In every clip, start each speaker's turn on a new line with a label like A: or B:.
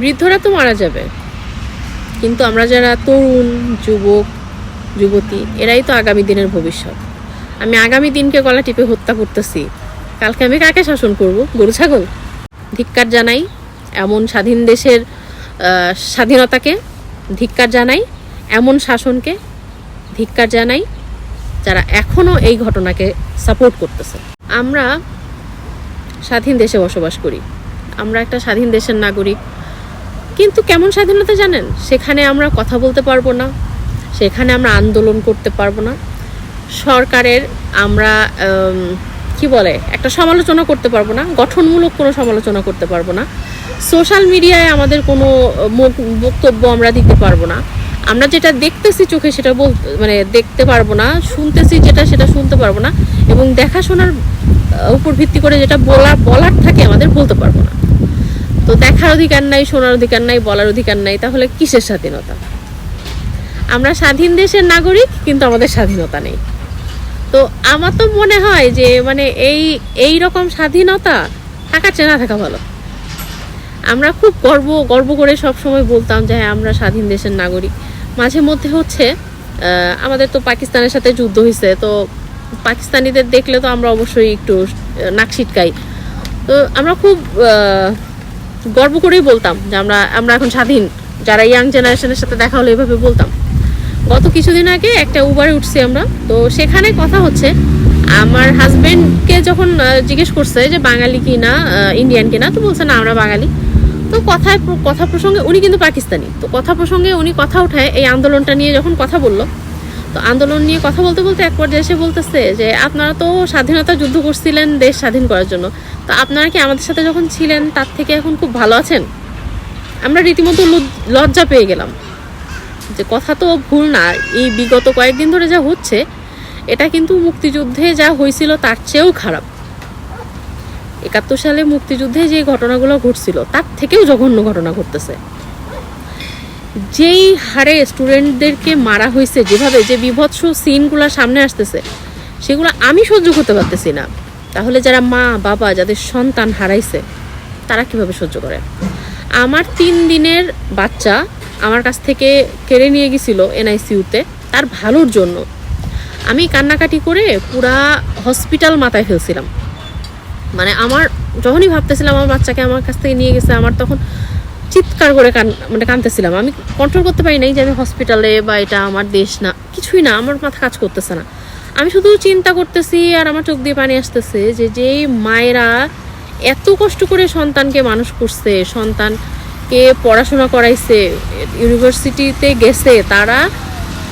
A: বৃদ্ধরা তো মারা যাবে। কিন্তু আমরা যারা তরুণ, যুবক, যুবতী, এরাই তো আগামী দিনের ভবিষ্যৎ। আমি আগামী দিনকে গলা টিপে হত্যা করতেছি। কালকে আমি কাকে শাসন করব? গরু, ছাগল? ধিক্কার জানাই এমন স্বাধীন দেশের স্বাধীনতাকে ধিক্কার জানাই, এমন শাসনকে ধিক্কার জানাই যারা এখনও এই ঘটনাকে সাপোর্ট করতেছে। আমরা স্বাধীন দেশে বসবাস করি। আমরা একটা স্বাধীন দেশের নাগরিক। কিন্তু কেমন স্বাধীনতা জানেন? সেখানে আমরা কথা বলতে পারব না, সেখানে আমরা আন্দোলন করতে পারব না। সরকারের আমরা কি বলে, একটা সমালোচনা করতে পারব না, গঠনমূলক কোনো সমালোচনা করতে পারব না। সোশ্যাল মিডিয়ায় আমাদের কোনো বক্তব্য আমরা দিতে পারব না। আমরা যেটা দেখতেছি চোখে সেটা বল মানে দেখতে পারব না, শুনতেছি যেটা সেটা শুনতে পারব না এবং দেখাশোনার উপর ভিত্তি করে যেটা বলা, বলার থাকে আমাদের বলতে পারব না। তো দেখার অধিকার নাই, শোনার অধিকার নাই, বলার অধিকার নাই, তাহলে কিসের স্বাধীনতা? আমরা স্বাধীন দেশের নাগরিক, কিন্তু আমাদের স্বাধীনতা নেই। তো আমার তো মনে হয় যে মানে এই এই রকম স্বাধীনতা থাকার চেয়ে না থাকা ভালো। আমরা খুব গর্ব গর্ব করে সব সময় বলতাম যে হ্যাঁ আমরা স্বাধীন দেশের নাগরিক। মাঝে মধ্যে হচ্ছে আমাদের তো পাকিস্তানের সাথে যুদ্ধ হয়েছে তো পাকিস্তানিদের দেখলে তো আমরা অবশ্যই একটু নাক ছিটকাই। তো আমরা খুব গর্ব করেই বলতাম যে আমরা আমরা এখন স্বাধীন। যারা ইয়াং জেনারেশনের সাথে দেখা হলো এভাবে বলতাম। গত কিছুদিন আগে একটা উবারে উঠছি আমরা। তো সেখানে কথা হচ্ছে, আমার হাজবেন্ডকে যখন জিজ্ঞেস করছে যে বাঙালি কি না ইন্ডিয়ান কি না তো বলছে না, আমরা বাঙালি। তো কথায় কথা প্রসঙ্গে উনি কিন্তু পাকিস্তানি। তো কথা প্রসঙ্গে উনি কথা উঠায় এই আন্দোলনটা নিয়ে যখন কথা বলল তো আন্দোলন নিয়ে কথা বলতে বলতে এক পর্যায়ে এসে বলতেছে যে, আপনারা তো স্বাধীনতা যুদ্ধ করছিলেন দেশ স্বাধীন করার জন্য। তো আপনারা কি আমাদের সাথে যখন ছিলেন, তার থেকে এখন খুব ভালো আছেন? আমরা রীতিমতো লজ্জা পেয়ে গেলাম। যে কথা তো ভুল না, এই বিগত কয়েকদিন ধরে যা হচ্ছে, এটা কিন্তু মুক্তিযুদ্ধে যা হয়েছিল তার চেয়েও খারাপ। একাত্তর সালে মুক্তিযুদ্ধে যে ঘটনাগুলো ঘটছিল, তার থেকেও জঘন্য ঘটনা ঘটতেছে। যেই হারে স্টুডেন্টদেরকে মারা হয়েছে, যেভাবে যে বিভৎস সিনগুলো সামনে আসতেছে, সেগুলো আমি সহ্য করতে পারতেছি না। তাহলে যারা মা, বাবা যাদের সন্তান হারাইছে, তারা কীভাবে সহ্য করে? আমার তিন দিনের বাচ্চা আমার কাছ থেকে কেড়ে নিয়ে গেছিল এনআইসিউতে তার ভালোর জন্য। আমি কান্নাকাটি করে পুরা হসপিটাল মাথায় ফেলছিলাম। মানে আমার, যখনই ভাবতেছিলাম আমার বাচ্চাকে আমার কাছ থেকে নিয়ে গেছে, আমার তখন চিৎকার করে কান মানে কানতেছিলাম। আমি কন্ট্রোল করতে পারি নাই যে আমি হসপিটালে বা এটা আমার দেশ না। কিছুই না, আমার মাথা কাজ করতেছে না। আমি শুধু চিন্তা করতেছি আর আমার চোখ দিয়ে পানি আসতেছে যে যেই মায়েরা এত কষ্ট করে সন্তানকে মানুষ করছে, সন্তানকে পড়াশোনা করাইছে, ইউনিভার্সিটিতে গেছে, তারা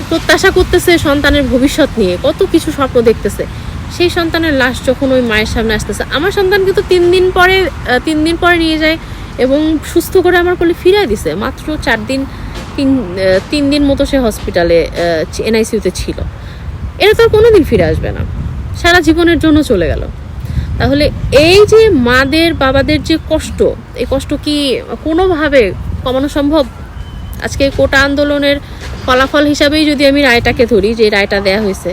A: প্রত্যাশা করতেছে সন্তানের ভবিষ্যৎ নিয়ে, কত কিছু স্বপ্ন দেখতেছে। সেই সন্তানের লাশ যখন ওই মায়ের সামনে আসতেছে, আমার সন্তান কিন্তু তিন দিন পরে তিন দিন পরে নিয়ে যায় এবং সুস্থ করে আমার কোলে ফিরাই দিছে। মাত্র চার দিন, তিন তিন দিন মতো সে হসপিটালে এনআইসিউতে ছিল। এটা তো আর কোনো দিন ফিরে আসবে না। সারা জীবনের জন্য চলে গেল। তাহলে এই যে মাদের, বাবাদের যে কষ্ট, এই কষ্ট কি কোনোভাবে কমানো সম্ভব? আজকে কোটা আন্দোলনের ফলাফল হিসাবেই যদি আমি রায়টাকে ধরি, যে রায়টা দেয়া হয়েছে,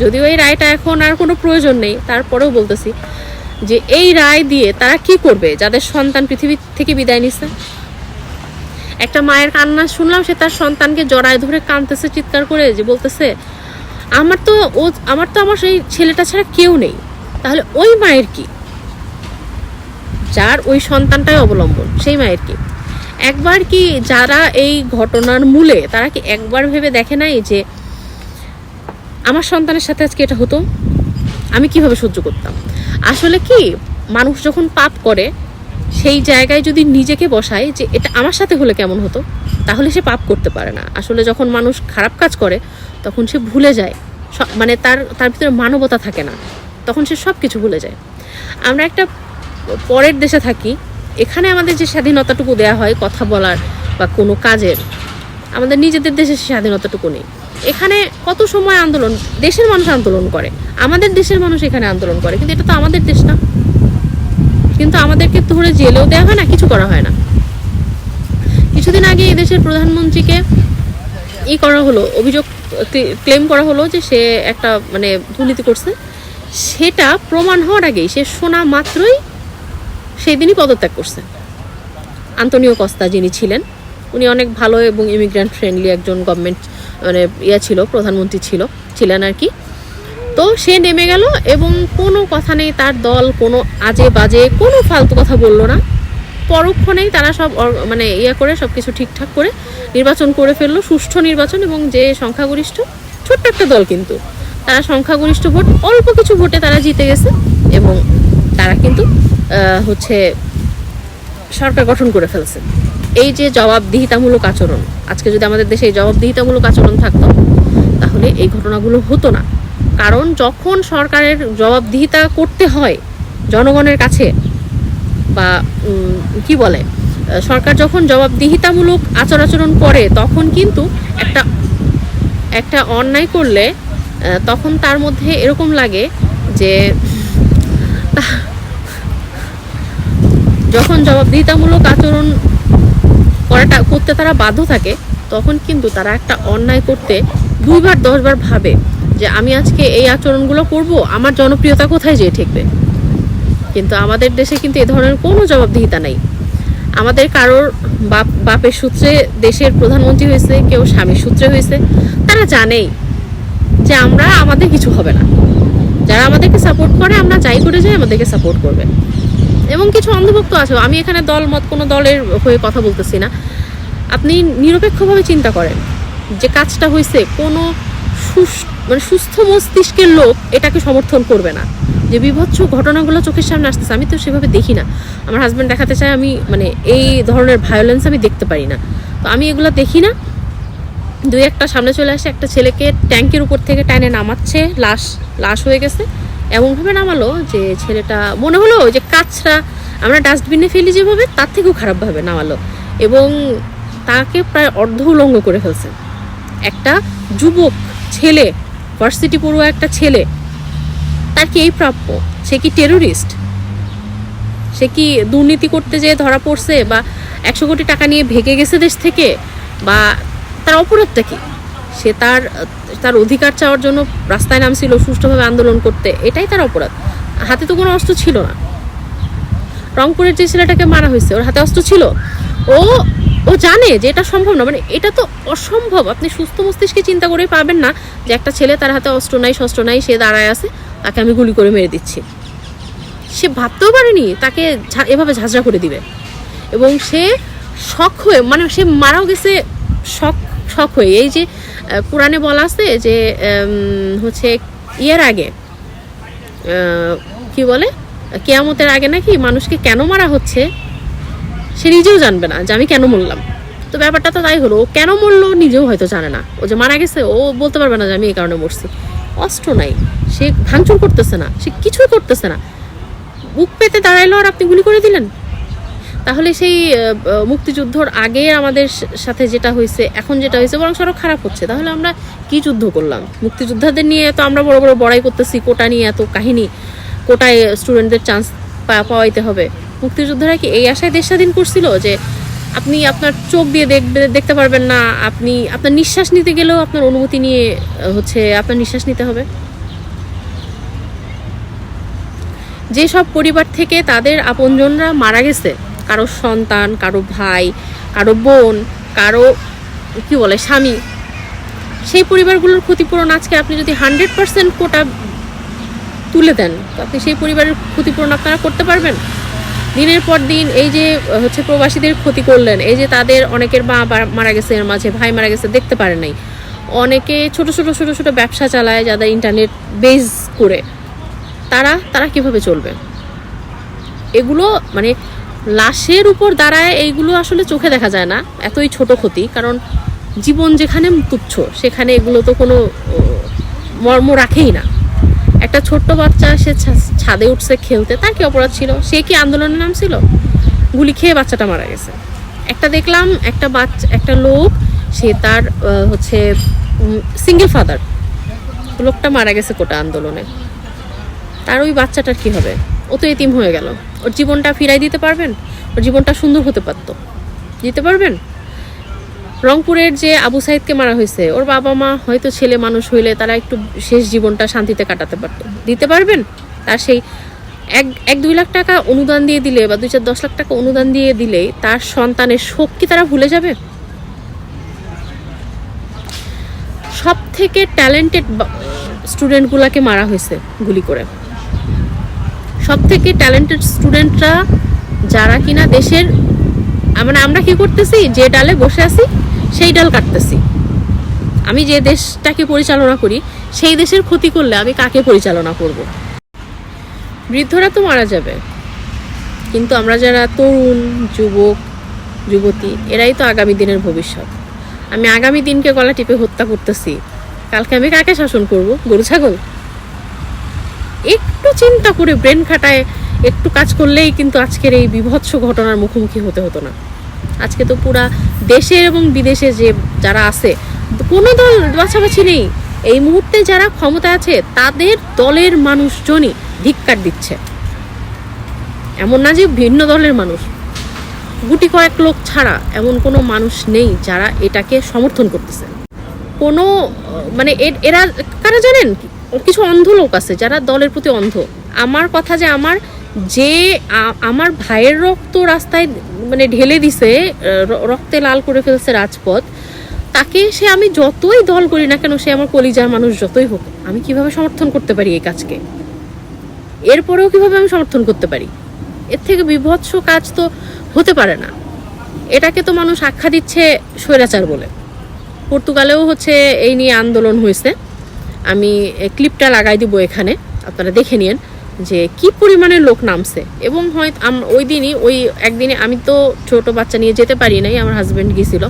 A: যদিও এই রায়টা এখন আর কোনো প্রয়োজন নেই, তারপরেও বলতেছি যে এই রায় দিয়ে তারা কি করবে? যাদের সন্তান পৃথিবী থেকে বিদায় নিচ্ছে একটা মায়ের কান্না শুনলাম, সে তার সন্তানকে জড়ায় ধরে কাঁদতেছে, চিৎকার করে যে বলতেছে, আমার তো ও, আমার তো আমার সেই ছেলেটা ছাড়া কেউ নেই। তাহলে ওই মায়ের কি? যার ওই সন্তানটাই অবলম্বন, সেই মায়ের কি? একবার কি যারা এই ঘটনার মূলে, তারা কি একবার ভেবে দেখে নাই যে আমার সন্তানের সাথে আজকে এটা হতো? আমি কীভাবে সহ্য করতাম? আসলে কি, মানুষ যখন পাপ করে, সেই জায়গায় যদি নিজেকে বসায় যে এটা আমার সাথে হলে কেমন হতো, তাহলে সে পাপ করতে পারে না। আসলে যখন মানুষ খারাপ কাজ করে, তখন সে ভুলে যায়। মানে তার তার ভিতরে মানবতা থাকে না। তখন সে সব কিছু ভুলে যায়। আমরা একটা পরের দেশে থাকি, এখানে আমাদের যে স্বাধীনতাটুকু দেয়া হয় কথা বলার বা কোনো কাজের, আমাদের নিজেদের দেশে স্বাধীনতাটুকু নেই। এখানে কত সময় আন্দোলন? দেশের মানুষ আন্দোলন করে। আমাদের দেশের মানুষ এখানে আন্দোলন করে। কিন্তু এটা তো আমাদের দেশ না। কিন্তু আমাদেরকে ধরে জেলেও দেওয়া হয় না, কিছু করা হয় না। কিছুদিন আগে এই দেশের প্রধানমন্ত্রীকে ই করা হলো, অভিযোগ ক্লেম করা হলো যে সে একটা মানে দুর্নীতি করছে। সেটা প্রমাণ হওয়ার আগেই, সে শোনা মাত্রই সেই দিনই পদত্যাগ করছে। আন্তনিও কস্তা যিনি ছিলেন, উনি অনেক ভালো এবং ইমিগ্রেন্ট ফ্রেন্ডলি একজন গভর্নমেন্ট মানে ইয়ে ছিল, প্রধানমন্ত্রী ছিল, ছিলেন আর কি। তো সে নেমে গেল এবং কোনো কথা নেই, তার দল, কোনো আজে বাজে, কোনো ফালতু কথা বলল না। পরক্ষণেই তারা সব মানে ইয়ে করে সব কিছু ঠিকঠাক করে নির্বাচন করে ফেলল, সুষ্ঠু নির্বাচন এবং যে সংখ্যাগরিষ্ঠ, ছোট্ট একটা দল কিন্তু। তারা সংখ্যাগরিষ্ঠ ভোট, অল্প কিছু ভোটে তারা জিতে গেছে এবং তারা কিন্তু হচ্ছে সরকার গঠন করে ফেলছে। এই যে জবাবদিহিতামূলক আচরণ, আজকে যদি আমাদের দেশে এই জবাবদিহিতামূলক আচরণ থাকতো, তাহলে এই ঘটনাগুলো হতো না। কারণ যখন সরকারের জবাবদিহিতা করতে হয় জনগণের কাছে, বা কি বলে, সরকার যখন জবাবদিহিতামূলক আচর আচরণ করে, তখন কিন্তু একটা একটা অন্যায় করলে তখন তার মধ্যে এরকম লাগে যে, যখন জবাবদিহিতামূলক আচরণ করাটা করতে তারা বাধ্য থাকে, তখন কিন্তু তারা একটা অন্যায় করতে দুইবার, দশবার ভাবে যে আমি আজকে এই আচরণগুলো করব, আমার জনপ্রিয়তা কোথায় যেয়ে ঠেকবে? কিন্তু আমাদের দেশে কিন্তু এ ধরনের কোনো জবাবদিহিতা নাই। আমাদের কারোর বাপ, বাপের সূত্রে দেশের প্রধানমন্ত্রী হয়েছে, কেউ স্বামীর সূত্রে হয়েছে, তারা জানেই যে আমরা আমাদের কিছু হবে না। যারা আমাদেরকে সাপোর্ট করে, আমরা যাই করে যাই আমাদেরকে সাপোর্ট করবে। এবং কিছু অন্ধভক্ত আছে আমি এখানে দল, মত কোনো দলের হয়ে কথা বলতেছি না। আপনি নিরপেক্ষভাবে চিন্তা করেন যে কাজটা হয়েছে কোনো মানে সুস্থ মস্তিষ্কের লোক এটাকে সমর্থন করবে না। যে বিভৎস ঘটনাগুলো চোখের সামনে আসতেছে, আমি তো সেভাবে দেখি না। আমার হাজব্যান্ড দেখাতে চায় আমি মানে এই ধরনের ভায়োলেন্স আমি দেখতে পারি না। তো আমি এগুলো দেখি না। দুই একটা সামনে চলে আসে, একটা ছেলেকে ট্যাঙ্কের উপর থেকে টাইনে নামাচ্ছে, লাশ লাশ হয়ে গেছে। এমনভাবে নামালো যে ছেলেটা, মনে হলো যে কাছরা আমরা ডাস্টবিনে ফেলি যেভাবে, তার থেকেও খারাপভাবে নামালো। এবং তাকে প্রায় অর্ধ উলঙ্গ করে ফেলছে। একটা যুবক ছেলে ভার্সিটি পড়ুয়া একটা ছেলে, তার কি এই প্রাপ্য? সে কি টেরোরিস্ট সে কি দুর্নীতি করতে যেয়ে ধরা পড়ছে বা একশো কোটি টাকা নিয়ে ভেগে গেছে দেশ থেকে? বা তার অপরাধটা কি? সে তার তার অধিকার চাওয়ার জন্য রাস্তায় নামছিল সুষ্ঠুভাবে আন্দোলন করতে। এটাই তার অপরাধ। হাতে তো কোনো অস্ত্র ছিল না। রংপুরের যে ছেলেটাকে মারা হয়েছে, ওর হাতে অস্ত্র ছিল। ও ও জানে যে এটা সম্ভব না। মানে এটা তো অসম্ভব। আপনি সুস্থ মস্তিষ্কে চিন্তা করে পাবেন না যে একটা ছেলে তার হাতে অস্ত্র নাই, শস্ত্র নাই, সে দাঁড়ায় আছে, তাকে আমি গুলি করে মেরে দিচ্ছি। সে ভাবতেও পারেনি তাকে এভাবে ঝাঁঝরা করে দিবে। এবং সে শখ হয়ে মানে সে মারাও গেছে শখ শখ হয়ে। এই যে কোরআনে বলা আছে যে হচ্ছে ইয়ের আগে কি বলে? কেয়ামতের আগে নাকি মানুষকে কেন মারা হচ্ছে সে নিজেও জানবে না যে আমি কেন মরলাম। তো ব্যাপারটা তো তাই হলো, ও কেন মরলো নিজেও হয়তো জানে না। ও যে মারা গেছে, ও বলতে পারবে না যে আমি এই কারণে মরছি। অস্ত্র নাই। সে ভাঙচুর করতেছে না, সে কিছুই করতেছে না। বুক পেতে দাঁড়াইলো আর আপনি গুলি করে দিলেন। তাহলে সেই মুক্তিযুদ্ধর আগে আমাদের সাথে যেটা হয়েছে, এখন যেটা হয়েছে, বরং আরও খারাপ হচ্ছে। তাহলে আমরা কি যুদ্ধ করলাম? মুক্তিযোদ্ধাদের নিয়ে তো আমরা বড় বড় বড়াই করতেছি, কোটা নিয়ে এত কাহিনী। কোটায় স্টুডেন্টদের চান্স পাওয়াইতে হবে। মুক্তিযোদ্ধারা কি এই আশায় দেশ স্বাধীন করছিল যে, আপনি আপনার চোখ দিয়ে দেখবে, দেখতে পারবেন না, আপনি, আপনার নিঃশ্বাস নিতে গেলেও আপনার অনুমতি নিয়ে হচ্ছে আপনার নিঃশ্বাস নিতে হবে? যেসব পরিবার থেকে তাদের আপনজনরা মারা গেছে কারও সন্তান, কারও ভাই, কারও বোন, কারও, কি বলে, স্বামী। সেই পরিবারগুলোর ক্ষতিপূরণ আজকে আপনি যদি হান্ড্রেড পার্সেন্ট কোটা তুলে দেন, তো আপনি সেই পরিবারের ক্ষতিপূরণ আপনারা করতে পারবেন। দিনের পর দিন এই যে, হচ্ছে প্রবাসীদের ক্ষতি করলেন, এই যে তাদের অনেকের মা মারা গেছে এর মাঝে, ভাই মারা গেছে, দেখতে পারে নাই। অনেকে ছোট ছোট ছোট ছোট ব্যবসা চালায় যাদের ইন্টারনেট বেস করে। তারা তারা কীভাবে চলবে? এগুলো মানে লাশের উপর দাঁড়ায় এইগুলো আসলে চোখে দেখা যায় না, এতই ছোট ক্ষতি। কারণ জীবন যেখানে তুচ্ছ সেখানে এগুলো তো কোনো মর্ম রাখেই না। একটা ছোট্ট বাচ্চা, সে ছাদে উঠছে খেলতে, তার কি অপরাধ ছিল? সে কি আন্দোলনের নাম ছিল গুলি খেয়ে বাচ্চাটা মারা গেছে। একটা দেখলাম, একটা বাচ্চা, একটা লোক, সে তার হচ্ছে সিঙ্গেল ফাদার লোকটা মারা গেছে কোটা আন্দোলনে। তার ওই বাচ্চাটার কি হবে? ও তো এতিম হয়ে গেল। ওর জীবনটা ফিরাই দিতে পারবেন? ওর জীবনটা সুন্দর হতে পারতো। দিতে পারবেন? রংপুরের যে আবু সাইদকে মারা হয়েছে, ওর বাবা মা হয়তো ছেলে মানুষ হইলে তারা একটু শেষ জীবনটা শান্তিতে কাটাতে পারতো। দিতে পারবেন? তার সেই এক এক দুই লাখ টাকা অনুদান দিয়ে দিলে বা দুই চার দশ লাখ টাকা অনুদান দিয়ে দিলে তার সন্তানের শোক কি তারা ভুলে যাবে? সব থেকে ট্যালেন্টেড স্টুডেন্টগুলোকে মারা হয়েছে গুলি করে। সব থেকে ট্যালেন্টেড স্টুডেন্টরা যারা কিনা দেশের মানে আমরা কি করতেছি? যে ডালে বসে আছি, সেই ডাল কাটতেছি। আমি যে দেশটাকে পরিচালনা করি, সেই দেশের ক্ষতি করলে আমি কাকে পরিচালনা করব? বৃদ্ধরা তো মারা যাবে। কিন্তু আমরা যারা তরুণ, যুবক, যুবতী, এরাই তো আগামী দিনের ভবিষ্যৎ। আমি আগামী দিনকে গলা টিপে হত্যা করতেছি। কালকে আমি কাকে শাসন করব? গরু, ছাগল? একটু চিন্তা করে ব্রেন খাটায় একটু কাজ করলেই কিন্তু আজকের এই বিভৎস ঘটনার মুখোমুখি হতে হতো না। আজকে তো পুরা দেশে এবং বিদেশে যে যারা আছে, কোনো দল বাছাবাছি নেই। এই মুহূর্তে যারা ক্ষমতা আছে, তাদের দলের মানুষজনই ধিক্কার দিচ্ছে। এমন না যে ভিন্ন দলের মানুষ। গুটি কয়েক লোক ছাড়া এমন কোনো মানুষ নেই যারা এটাকে সমর্থন করতেছে। কোনো মানে এরা কারা জানেন? কিছু অন্ধ লোক আছে যারা দলের প্রতি অন্ধ। আমার কথা যে আমার যে আমার ভাইয়ের রক্ত রাস্তায় মানে ঢেলে দিছে রক্তে লাল করে ফেলছে রাজপথ, তাকে সে আমি যতই দল করি না কেন, সে আমার কলিজার মানুষ যতই হোক, আমি কীভাবে সমর্থন করতে পারি এই কাজকে? এরপরেও কীভাবে আমি সমর্থন করতে পারি? এর থেকে বিভৎস কাজ তো হতে পারে না। এটাকে তো মানুষ আখ্যা দিচ্ছে স্বৈরাচার বলে। পর্তুগালেও হচ্ছে এই নিয়ে আন্দোলন হয়েছে। আমি ক্লিপটা লাগাই দিব এখানে। আপনারা দেখে নিন যে কি পরিমাণের লোক নামছে। এবং হয়তো ওই দিনই, ওই একদিনে আমি তো ছোট বাচ্চা নিয়ে যেতে পারি নাই, আমার হাজব্যান্ড গিয়েছিল।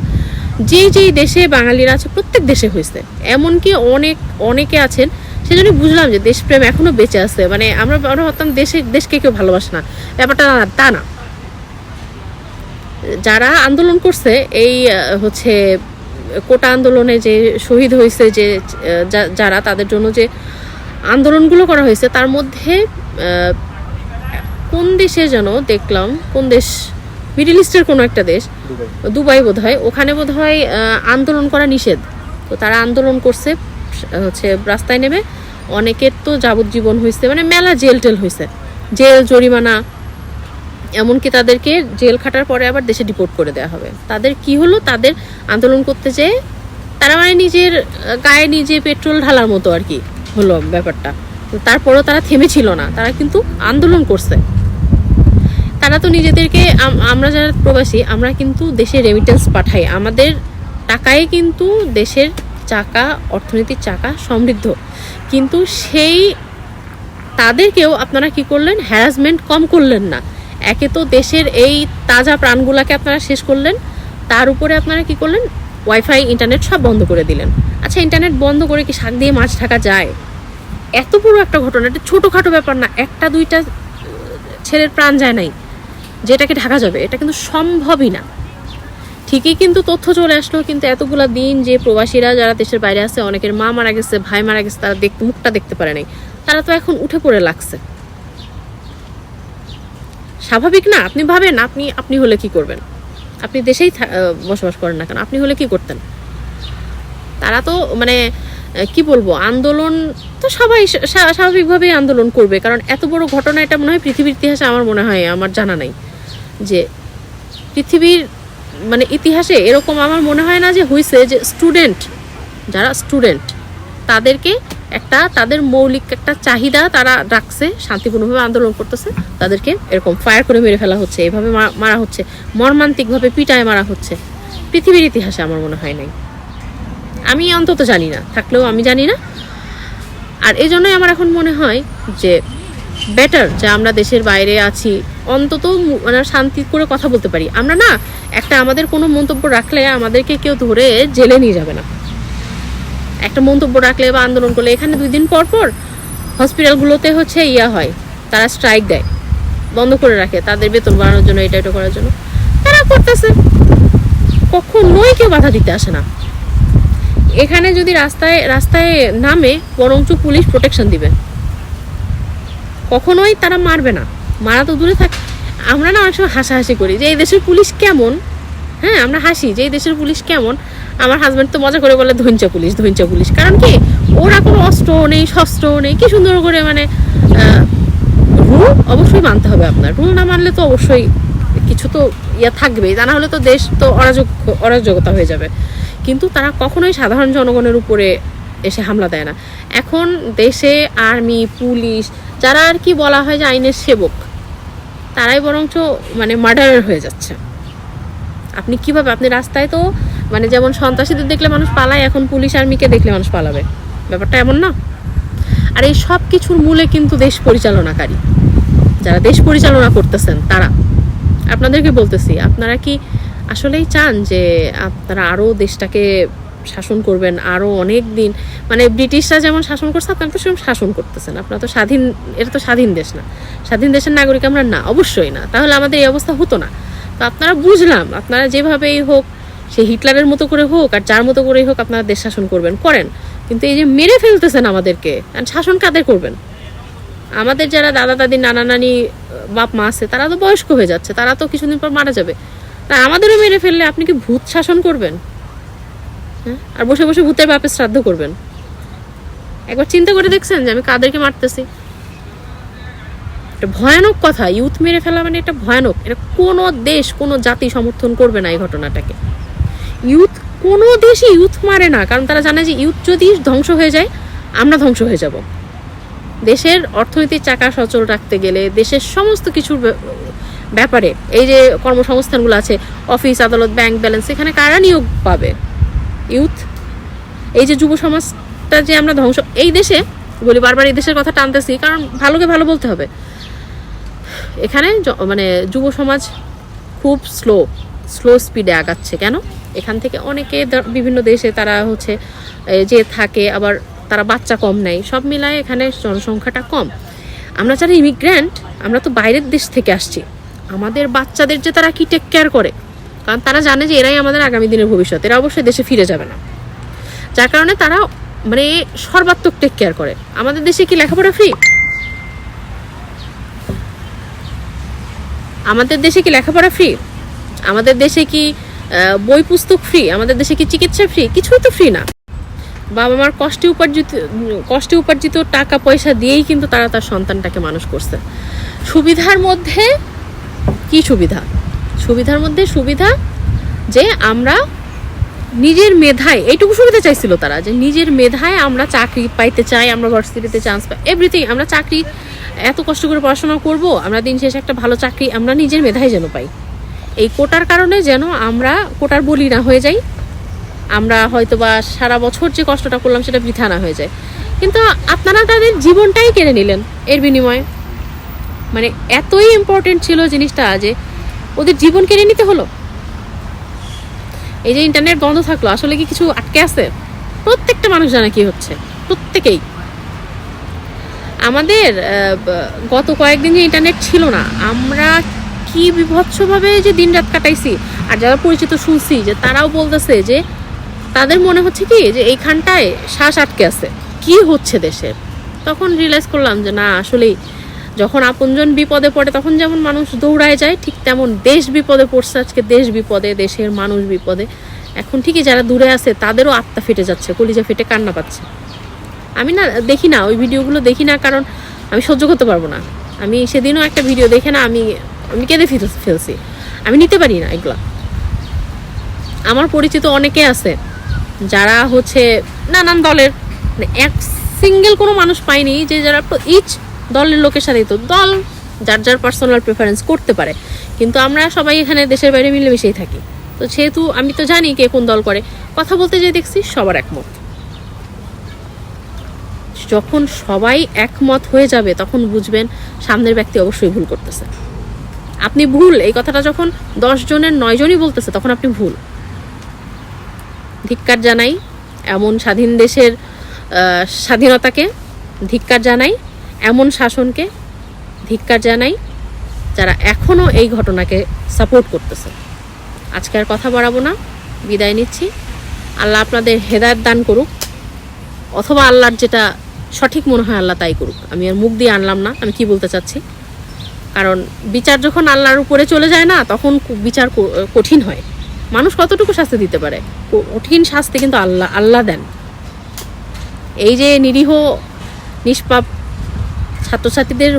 A: যেই যেই দেশে বাঙালিরা আছে, প্রত্যেক দেশে হয়েছে। এমনকি অনেক, অনেকে আছেন, সেজন্য বুঝলাম যে দেশপ্রেম এখনও বেঁচে আছে। মানে আমরা আমরা ভাবতাম দেশে, দেশকে কেউ ভালোবাসে না। ব্যাপারটা তা না। যারা আন্দোলন করছে, এই হচ্ছে কোটা আন্দোলনে যে শহীদ হয়েছে যে যারা তাদের জন্য যে আন্দোলনগুলো করা হয়েছে তার মধ্যে কোন দেশে যেন দেখলাম কোন দেশ মিডিল ইস্টের কোনো একটা দেশ দুবাই। বোধ হয় ওখানে বোধ হয় আন্দোলন করা নিষেধ। তো তারা আন্দোলন করছে হচ্ছে রাস্তায় নেমে। অনেকের তো যাবজ্জীবন হয়েছে মানে মেলা জেল টেল হয়েছে। জেল জরিমানা এমনকি তাদেরকে জেল খাটার পরে আবার দেশে ডিপোর্ট করে দেওয়া হবে। তাদের কি হলো? তাদের আন্দোলন করতে যেয়ে তারা মানে নিজের, গায়ে নিজে পেট্রোল ঢালার মতো আর কি হলো ব্যাপারটা। তারপরেও তারা থেমেছিল না। তারা কিন্তু আন্দোলন করছে। তারা তো নিজেদেরকে, আম- আমরা যারা প্রবাসী, আমরা কিন্তু দেশে রেমিটেন্স পাঠাই। আমাদের টাকায় কিন্তু দেশের চাকা, অর্থনীতির চাকা সমৃদ্ধ। কিন্তু সেই তাদেরকেও আপনারা কি করলেন? হ্যারাসমেন্ট কম করলেন না। একে তো দেশের এই তাজা প্রাণগুলাকে আপনারা শেষ করলেন, তার উপরে আপনারা কি করলেন? ওয়াইফাই ইন্টারনেট সব বন্ধ করে দিলেন। আচ্ছা ইন্টারনেট বন্ধ করে কি শাক দিয়ে মাছ ঢাকা যায়? এত বড় একটা ঘটনা, এটা ছোটোখাটো ব্যাপার না, একটা দুইটা ছেলের প্রাণ যায় নাই, যেটাকে ঢাকা যাবে, এটা কিন্তু সম্ভবই না। ঠিকই কিন্তু তথ্য চলে আসলো, কিন্তু এতগুলা দিন যে প্রবাসীরা যারা দেশের বাইরে আছে, অনেকের মা মারা গেছে, ভাই মারা গেছে, তারা দেখতে, মুখটা দেখতে পারে নাই। তারা তো এখন উঠে পড়ে লাগছে। স্বাভাবিক না, আপনি ভাবেন আপনি আপনি হলে কি করবেন? আপনি দেশেই বসবাস করেন না কেন, আপনি হলে কি করতেন? তারা তো মানে কি বলব, আন্দোলন তো সবাই স্বা- স্বা- স্বাভাবিকভাবেই আন্দোলন করবে, কারণ এত বড় ঘটনা, এটা মনে হয় পৃথিবীর ইতিহাসে আমার মনে হয়, আমার জানা নাই। যে পৃথিবীর মানে ইতিহাসে এরকম আমার মনে হয় না যে হয়েছে যে স্টুডেন্ট যারা স্টুডেন্ট তাদেরকে একটা, তাদের মৌলিক একটা চাহিদা তারা রাখছে, শান্তিপূর্ণভাবে আন্দোলন করতেছে, তাদেরকে এরকম ফায়ার করে মেরে ফেলা হচ্ছে, এভাবে মারা হচ্ছে, মর্মান্তিকভাবে পিটায় মারা হচ্ছে। পৃথিবীর ইতিহাসে আমার মনে হয় নাই। আমি অন্তত জানি না, থাকলেও আমি জানি না। আর এই জন্যই আমার এখন মনে হয় যে বেটার যে আমরা দেশের বাইরে আছি, অন্তত মানে শান্তি করে কথা বলতে পারি। আমরা না একটা আমাদের কোনো মন্তব্য রাখলে আমাদেরকে কেউ ধরে জেলে নিয়ে যাবে না। একটা মন্তব্য রাখলে বা আন্দোলন করলে এখানে দুই দিন পর পর হসপিটালগুলোতে হচ্ছে ইয়া হয়, তারা স্ট্রাইক দেয়, বন্ধ করে রাখে তাদের বেতন বাড়ানোর জন্য, এটা এটা করার জন্য। তারা করতেছে। কখনোই কেউ বাধা দিতে আসে না। এখানে যদি রাস্তায় রাস্তায় নামে, বরঞ্চ পুলিশ প্রোটেকশন দিবে। কখনোই তারা মারবে না। মারা তো দূরে থাকে আমরা না অনেক সময় হাসাহাসি করি যে, এই দেশের পুলিশ কেমন? হ্যাঁ আমরা হাসি যে, এই দেশের পুলিশ কেমন? আমার হাজব্যান্ড তো মজা করে বলে ধৈঞ্চা পুলিশ ধৈঞ্চা পুলিশ। কারণ কি, ওরা কোনো অস্ত্র নেই, শস্ত্র নেই, কি সুন্দর করে মানে রুল অবশ্যই মানতে হবে আপনার। রুল না মানলে তো অবশ্যই কিছু তো ইয়া থাকবেই, তা না হলে তো দেশ তো অরাজক, অরাজকতা হয়ে যাবে। কিন্তু তারা কখনোই সাধারণ জনগণের উপরে এসে হামলা দেয় না। এখন দেশে আর্মি পুলিশ, যারা আর কি বলা হয় যে আইনের সেবক, তারাই বরঞ্চ মানে মার্ডারার হয়ে যাচ্ছে। আপনি কীভাবে, আপনি রাস্তায় তো মানে যেমন সন্ত্রাসীদের দেখলে মানুষ পালায়, এখন পুলিশ আর্মিকে দেখলে মানুষ পালাবে। ব্যাপারটা এমন না। আর এই সব কিছুর মূলে কিন্তু দেশ পরিচালনাকারী। যারা দেশ পরিচালনা করতেছেন, তারা। আপনাদেরকে বলতেছি, আপনারা কি আসলেই চান যে আপনারা আরও দেশটাকে শাসন করবেন? আরও অনেক দিন মানে ব্রিটিশরা যেমন শাসন করছে, আপনারা তো সেরকম শাসন করতেছেন। আপনারা তো স্বাধীন এটা তো স্বাধীন দেশ না। স্বাধীন দেশের নাগরিক আমরা না, অবশ্যই না। তাহলে আমাদের এই অবস্থা হতো না। তো আপনারা বুঝলাম, আপনারা যেভাবেই হোক সে হিটলারের মতো করে হোক আর যার মতো করেই হোক আপনারা দেশ শাসন করবেন, করেন। কিন্তু এই যে মেরে ফেলতেছেন আমাদেরকে শাসন কাদের করবেন? আমাদের যারা দাদা দাদি, নানা নানি, বাপ, মা আছে, তারা তো বয়স্ক হয়ে যাচ্ছে, তারা তো কিছুদিন পর মারা যাবে। তা আমাদেরও মেরে ফেললে আপনি কি ভূত শাসন করবেন? হ্যাঁ? আর বসে বসে ভূতের বাপের শ্রাদ্ধ করবেন। একবার চিন্তা করে দেখছেন যে আমি কাদেরকে মারতেছি? এটা ভয়ানক কথা ইউথ মেরে ফেলা মানে এটা ভয়ানক। এটা কোনো দেশ, কোনো জাতি সমর্থন করবে না এই ঘটনাটাকে। ইউথ, কোনো দেশই ইউথ মারে না। কারণ তারা জানে যে ইউথ যদি ধ্বংস হয়ে যায়, আমরা ধ্বংস হয়ে যাব। দেশের অর্থনীতির চাকা সচল রাখতে গেলে, দেশের সমস্ত কিছুর ব্য- ব্যাপারে এই যে কর্মসংস্থানগুলো আছে, অফিস, আদালত, ব্যাংক ব্যালেন্স, এখানে কারা নিয়োগ পাবে? ইউথ? এই যে যুব সমাজটা যে আমরা ধ্বংস, এই দেশে, বলি বারবার এই দেশের কথা টানতেছি, কারণ ভালোকে ভালো বলতে হবে। এখানে মানে যুব সমাজ খুব স্লো স্লো স্পিডে আগাচ্ছে। কেন? এখান থেকে অনেকে বিভিন্ন দেশে তারা হচ্ছে যে থাকে, আবার তারা বাচ্চা কম নেয়। সব মিলায় এখানে জনসংখ্যাটা কম। আমরা যারা ইমিগ্র্যান্ট আমরা তো বাইরের দেশ থেকে আসছি। আমাদের বাচ্চাদের যে তারা কি টেক কেয়ার করে? কারণ তারা জানে যে এরাই আমাদের আগামী দিনের ভবিষ্যৎ। এরা অবশ্যই দেশে ফিরে যাবে না। যার কারণে তারা মানে সর্বাত্মক টেক কেয়ার করে। আমাদের দেশে কি লেখাপড়া ফ্রি আমাদের দেশে কি লেখাপড়া ফ্রি আমাদের দেশে কি বই পুস্তক ফ্রি আমাদের দেশে কি চিকিৎসা ফ্রি কিছুই তো ফ্রি না। বাবা মার কষ্টে উপার্জিত কষ্টে উপার্জিত টাকা পয়সা দিয়েই কিন্তু তারা তার সন্তানটাকে মানুষ করছে। সুবিধার মধ্যে কি সুবিধা? সুবিধার মধ্যে সুবিধা যে আমরা নিজের মেধায়, এইটুকু সুবিধা চাইছিল তারা যে নিজের মেধায় আমরা চাকরি পাইতে চাই, আমরা ভার্সিটিতে চান্স পাই এভরিথিং আমরা চাকরি, এত কষ্ট করে পড়াশোনা করব, আমরা দিন শেষে একটা ভালো চাকরি আমরা নিজের মেধায় যেন পাই। এই কোটার কারণে যেন আমরা কোটার বলি না হয়ে যাই। আমরা হয়তো বা সারা বছর যে কষ্টটা করলাম সেটা বৃথা না হয়ে যায়। কিন্তু আপনারা তাদের জীবনটাই কেড়ে নিলেন এর বিনিময়ে। মানে এতই ইম্পর্টেন্ট ছিল জিনিসটা যে ওদের জীবন কেড়ে নিতে হলো। এই যে ইন্টারনেট বন্ধ থাকল, আসলে কি কিছু আটকে আছে? প্রত্যেকটা মানুষ জানে কি হচ্ছে, প্রত্যেকেই। আমাদের গত কয়েকদিন যে ইন্টারনেট ছিল না, আমরা কি বিভৎসভাবে যে দিন রাত কাটাইছি, আর যারা পরিচিত শুনছি যে তারাও বলতেছে যে তাদের মনে হচ্ছে কি যে এইখানটায় শ্বাস আটকে আছে। কি হচ্ছে দেশে? তখন রিয়েলাইজ করলাম যে না, আসলেই যখন আপনজন বিপদে পড়ে, তখন যেমন মানুষ দৌড়ায় যায়, ঠিক তেমন দেশ বিপদে পড়ছে আজকে, দেশ বিপদে, দেশের মানুষ বিপদে। এখন ঠিকই যারা দূরে আছে, তাদেরও আত্মা ফেটে যাচ্ছে, কলিজা ফেটে কান্না পাচ্ছে। আমি না, দেখি না, ওই ভিডিওগুলো দেখি না, কারণ আমি সহ্য করতে পারব না। আমি সেদিনও একটা ভিডিও দেখে না, আমি আমি কেঁদে ফেল- ফেলছি। আমি নিতে পারি না এগুলা। আমার পরিচিত অনেকে আছে, যারা হচ্ছে নানান দলের মানে এক সিঙ্গেল কোনো মানুষ পায়নি যে যারা ইচ দলের লোকের সাথে তো দল যার যার পার্সোনাল প্রেফারেন্স করতে পারে। কিন্তু আমরা সবাই এখানে দেশের বাইরে মিলেমিশেই থাকি। তো সেহেতু আমি তো জানি কে কোন দল করে, কথা বলতে যে দেখছি সবার একমত। যখন সবাই একমত হয়ে যাবে, তখন বুঝবেন সামনের ব্যক্তি অবশ্যই ভুল করতেছে। আপনি ভুল, এই কথাটা যখন দশ জনের নয় জনই বলতেছে, তখন আপনি ভুল। ধিক্কার জানাই, এমন স্বাধীন দেশের স্বাধীনতাকে ধিক্কার জানাই, এমন শাসনকে ধিক্কার জানাই, যারা এখনও এই ঘটনাকে সাপোর্ট করতেছে। আজকে আর কথা বাড়াবো না, বিদায় নিচ্ছি। আল্লাহ আপনাদের হেদায়ত দান করুক, অথবা আল্লাহর যেটা সঠিক মনে হয় আল্লাহ তাই করুক। আমি আর মুখ দিয়ে আনলাম না, আমি কি বলতে চাচ্ছি? কারণ বিচার যখন আল্লাহর উপরে চলে যায় না, তখন বিচার কঠিন হয়। মানুষ কতটুকু শাস্তি দিতে পারে? কঠিন শাস্তি কিন্তু আল্লাহ আল্লাহ দেন। এই যে নিরীহ, নিষ্পাপ ছাত্রছাত্রীদের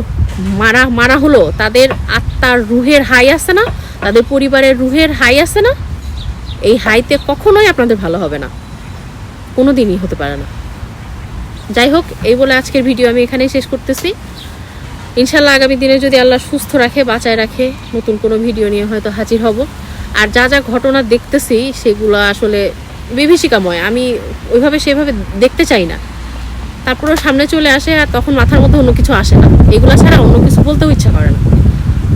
A: মারা মারা হলো, তাদের আত্মার রুহের হাই আছে না, তাদের পরিবারের রুহের হাই আছে না, এই হাইতে কখনোই আপনাদের ভালো হবে না। কোনো দিনই হতে পারে না। যাই হোক, এই বলে আজকের ভিডিও আমি এখানেই শেষ করতেছি। ইনশাল্লাহ আগামী দিনে যদি আল্লাহ সুস্থ রাখে, বাঁচায় রাখে, নতুন কোনো ভিডিও নিয়ে হয়তো হাজির হব। আর যা যা ঘটনা দেখতেছি, সেগুলো আসলে বিভীষিকাময়। আমি ওইভাবে সেভাবে দেখতে চাই না। তারপরেও সামনে চলে আসে আর তখন মাথার মধ্যে অন্য কিছু আসে না। এগুলো ছাড়া অন্য কিছু বলতেও ইচ্ছা করে না।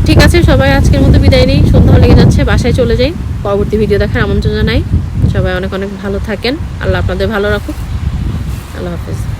A: ঠিক আছে, সবাই আজকের মতো বিদায় নেই। সন্ধ্যা লেগে যাচ্ছে, বাসায় চলে যাই। পরবর্তী ভিডিও দেখার আমন্ত্রণ জানাই। সবাই অনেক অনেক ভালো থাকেন। আল্লাহ আপনাদের ভালো রাখুক। আল্লাহ হাফেজ।